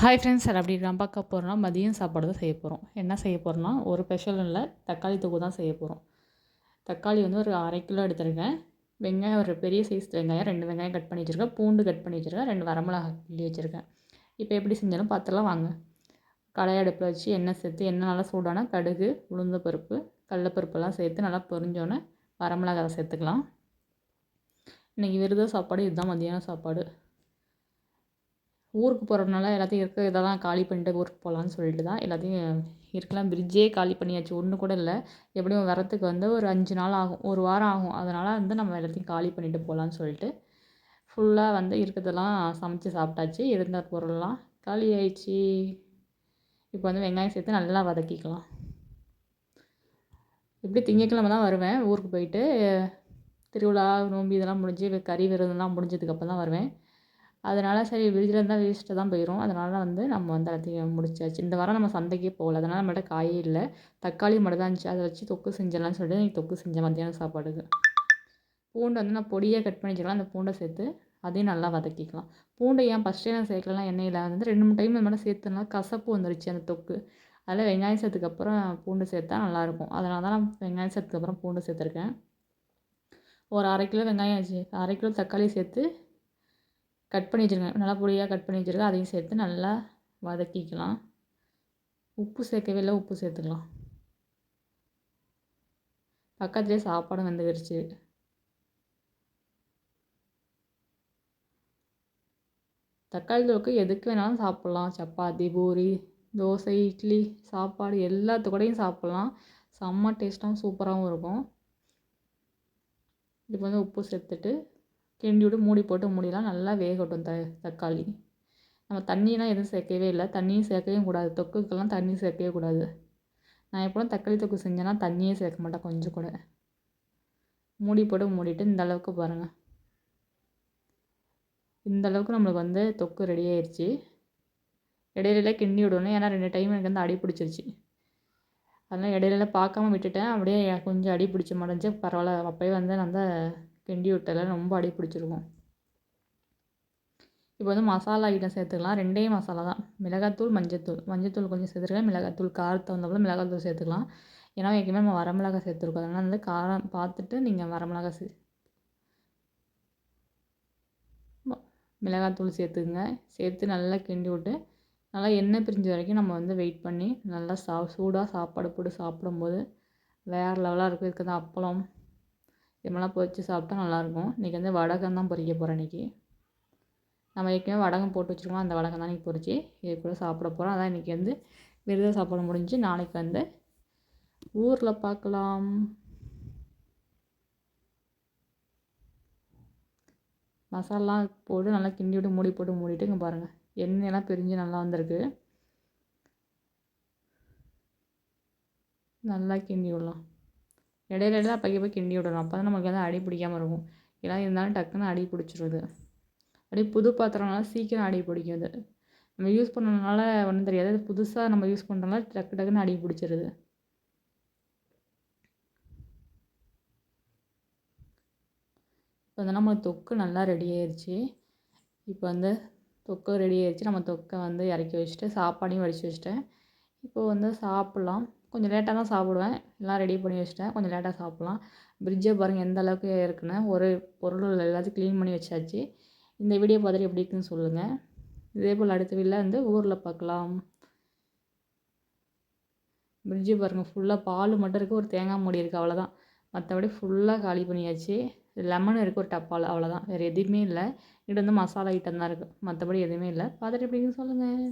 Hi friends sir அப்படி நான் பார்க்க போகிறோம்னா மதியம் சாப்பாடு தான் செய்ய போகிறோம் என்ன செய்ய போகிறோம்னா ஒரு ஸ்பெஷல் இல்லை தக்காளி தொகு தான் செய்ய போகிறோம் தக்காளி வந்து ஒரு அரை கிலோ எடுத்துருக்கேன். வெங்காயம் ஒரு பெரிய சைஸ் வெங்காயம் ரெண்டு வெங்காயம் கட் பண்ணி வச்சுருக்கேன். பூண்டு கட் பண்ணி வச்சுருக்கேன். ரெண்டு வரமிளகா கிள்ளி வச்சுருக்கேன். இப்போ எப்படி செஞ்சாலும் பார்த்துலாம் வாங்க. கடாய் அடுப்பில் வச்சு எண்ணெய் சேர்த்து எண்ணெய் நல்லா சூடான கடுகு உளுந்த பருப்பு கடலப்பருப்பெல்லாம் சேர்த்து நல்லா பொரிஞ்சோன்னே வரமிளகாய் சேர்த்துக்கலாம். இன்றைக்கி விருத சாப்பாடு இதுதான் மதியான சாப்பாடு. ஊருக்கு போகிறதுனால எல்லாத்தையும் இருக்க. இதெல்லாம் காலி பண்ணிட்டு ஊருக்கு போகலான்னு சொல்லிட்டு தான் எல்லாத்தையும் இருக்கலாம். பிரிட்ஜே காலி பண்ணியாச்சு. ஒன்று கூட இல்லை. எப்படியும் வரத்துக்கு வந்து ஒரு அஞ்சு நாள் ஆகும். ஒரு வாரம் ஆகும். அதனால் வந்து நம்ம எல்லாத்தையும் காலி பண்ணிட்டு போகலான்னு சொல்லிட்டு ஃபுல்லாக வந்து இருக்கிறதெல்லாம் சமைச்சு சாப்பிட்டாச்சு. இருந்த பொருள்லாம் காலி ஆயிடுச்சு. இப்போ வந்து வெங்காயம் சேர்த்து நல்லா வதக்கிக்கலாம். எப்படி திங்கக்கிழமை தான் வருவேன். ஊருக்கு போயிட்டு திருவிழா நோம்பி இதெல்லாம் முடிஞ்சு கறி விருதுலாம் முடிஞ்சதுக்கப்புறம் தான் வருவேன். அதனால் சரி ஃப்ரிட்ஜில் இருந்தால் வேஸ்ட்டாக தான் போயிடும் அதனால் வந்து நம்ம வந்து எல்லாத்தையும் முடிச்சாச்சு. இந்த வாரம் நம்ம சந்தைக்கே போகல. அதனால் நம்மகிட்ட காயே இல்லை. தக்காளி மட்டும் தான் இருந்துச்சு. அதை வச்சு தொக்கு செஞ்சிடலாம்னு சொல்லிட்டு இன்றைக்கி தொக்கு செஞ்சேன் மத்தியானம் சாப்பாடுக்கு பூண்டு வந்து நான் பொடியாக கட் பண்ணி வச்சுக்கலாம். அந்த பூண்டை சேர்த்து அதையும் நல்லா வதக்கிக்கலாம். பூண்டை ஏன் ஃபஸ்ட்டே நான் சேர்க்கலாம் எண்ணெயில் வந்து ரெண்டு மூணு டைம் இந்த மாதிரி சேர்த்துனா கசப்பு வந்துருச்சு அந்த தொக்கு. அதில் வெங்காயம் சேர்த்துக்கப்புறம் பூண்டு சேர்த்தா நல்லாயிருக்கும் அதனால தான் நான் வெங்காயம் சேர்த்துக்கப்புறம் பூண்டு சேர்த்துருக்கேன். ஒரு அரை கிலோ வெங்காயம் வச்சு அரை கிலோ தக்காளி சேர்த்து கட் பண்ணி வச்சுருக்கேன். நல்லா பொடியாக கட் பண்ணி வச்சுருக்கேன். அதையும் சேர்த்து நல்லா வதக்கிக்கலாம். உப்பு சேர்க்கவே இல்லை. உப்பு சேர்த்துக்கலாம். பக்கத்துலேயே சாப்பாடும் வந்துக்கிடுச்சு தக்காளி தொக்கு எதுக்கு வேணாலும் சாப்பிட்லாம். சப்பாத்தி பூரி தோசை இட்லி சாப்பாடு எல்லாத்துக்கூடையும் சாப்பிட்லாம். செம்ம டேஸ்ட்டாகவும் சூப்பராகவும் இருக்கும். இப்போ வந்து உப்பு சேர்த்துட்டு கிண்டி விட்டு மூடி போட்டு மூடிலாம் நல்லா வேகட்டும் த தக்காளி. நம்ம தண்ணியெலாம் எதுவும் சேர்க்கவே இல்லை. தண்ணியும் சேர்க்கவே கூடாது. தொக்குக்கெல்லாம் தண்ணி சேர்க்கவே கூடாது. நான் எப்போவும் தக்காளி தொக்கு செஞ்சேன்னா தண்ணியே சேர்க்க மாட்டேன் கொஞ்சம் கூட. மூடி போட்டு மூடிட்டு இந்த அளவுக்கு பாருங்கள் இந்த அளவுக்கு நம்மளுக்கு வந்து தொக்கு ரெடி ஆயிடுச்சு இடையில கிண்டி விடணும். ஏன்னா ரெண்டு டைம் எனக்கு வந்து அடி பிடிச்சிருச்சு. அதெல்லாம் இடையில பார்க்காம விட்டுட்டேன். அப்படியே கொஞ்சம் அடி பிடிச்ச மாட்டேஞ்சு பரவாயில்ல. அப்போயே வந்து நான் தான் கிண்டி விட்டதில் ரொம்ப அடி பிடிச்சிருக்கும். இப்போ வந்து மசாலா ஐட்டம் சேர்த்துக்கலாம். ரெண்டே மசாலா தான். மிளகாத்தூள் மஞ்சத்தூள். மஞ்சத்தூள் கொஞ்சம் சேர்த்துருக்கேன். மிளகாத்தூள் காரத்தை வந்தப்போ மிளகாத்தூள் சேர்த்துக்கலாம். ஏன்னா எப்பயுமே நம்ம வரமிளகா சேர்த்துருக்கோம். அதனால் வந்து காரம் பார்த்துட்டு நீங்கள் வரமிளகா சே மிளகாத்தூள் சேர்த்துக்குங்க. சேர்த்து நல்லா கிண்டி விட்டு நல்லா எண்ணெய் பிரிஞ்ச வரைக்கும் நம்ம வந்து வெயிட் பண்ணி நல்லா சா சூடாக சாப்பாடு போட்டு சாப்பிடும்போது வேறு லெவலாக இருக்கும். இதுக்கு தான் அப்பளம். இது மாதிரிலாம் பொரித்து சாப்பிட்டா நல்லாயிருக்கும். இன்றைக்கி வந்து வடகம் தான் பொரிக்க போகிறேன் இன்றைக்கி நம்ம ஏற்கனவே வடகம் போட்டு வச்சுருக்கோம். அந்த வடகம் தான் இன்றைக்கி பொரித்து இது கூட சாப்பிட போகிறோம் அதான் இன்றைக்கி வந்து விருத சாப்பாடு முடிஞ்சு நாளைக்கு வந்து ஊரில் பார்க்கலாம் மசாலாம் போட்டு நல்லா கிண்டி விட்டு மூடி போட்டு மூடிட்டு இங்கே பாருங்கள் எண்ணெயெல்லாம் பிரிஞ்சு நல்லா வந்திருக்கு. நல்லா கிண்டி விடலாம். இடையில இடையில அப்போக்கி போய் கிண்டி விடணும் அப்போ தான் நமக்கு வந்து அடி பிடிக்காமல் இருக்கும். எல்லாம் இருந்தாலும் டக்குன்னு அடி பிடிச்சிருது. அப்படியே புது பாத்திரம்னால சீக்கிரம் அடி பிடிக்குது. நம்ம யூஸ் பண்ணனால ஒன்றும் தெரியாது. அது புதுசாக நம்ம யூஸ் பண்ணுறதுனால டக்கு டக்குன்னு அடி பிடிச்சிருது. இப்போ வந்து நம்ம தொக்கு நல்லா ரெடி ஆயிடுச்சு இப்போ வந்து தொக்கு ரெடி ஆயிடுச்சு நம்ம தொக்கை வந்து இறக்கி வச்சுட்டு சாப்பாடையும் வடித்து வச்சுட்டேன். இப்போ வந்து சாப்பிட்லாம். கொஞ்சம் லேட்டாக தான் சாப்பிடுவேன். எல்லாம் ரெடி பண்ணி வச்சுட்டேன். கொஞ்சம் லேட்டாக சாப்பிட்லாம். ஃப்ரிட்ஜை பாருங்கள் எந்த அளவுக்கு இருக்குன்னு. ஒரு பொருள் எல்லாத்தையும் க்ளீன் பண்ணி வச்சாச்சு. இந்த வீடியோ பார்த்துட்டு எப்படி இருக்குன்னு சொல்லுங்கள் இதே போல் அடுத்த வீட்டில் வந்து ஊரில் பார்க்கலாம். ஃப்ரிட்ஜு பாருங்கள் ஃபுல்லாக பால் மட்டும் இருக்குது ஒரு தேங்காய் மூடி இருக்குது அவ்வளோதான் மற்றபடி ஃபுல்லாக காலி பண்ணியாச்சு. லெமன் இருக்குது ஒரு டப்பால். அவ்வளோதான் வேறு எதுவுமே இல்லை. இங்கிட்ட வந்து மசாலா ஐட்டம் தான் இருக்குது மற்றபடி எதுவுமே இல்லை. பார்த்துட்டு எப்படின்னு சொல்லுங்கள்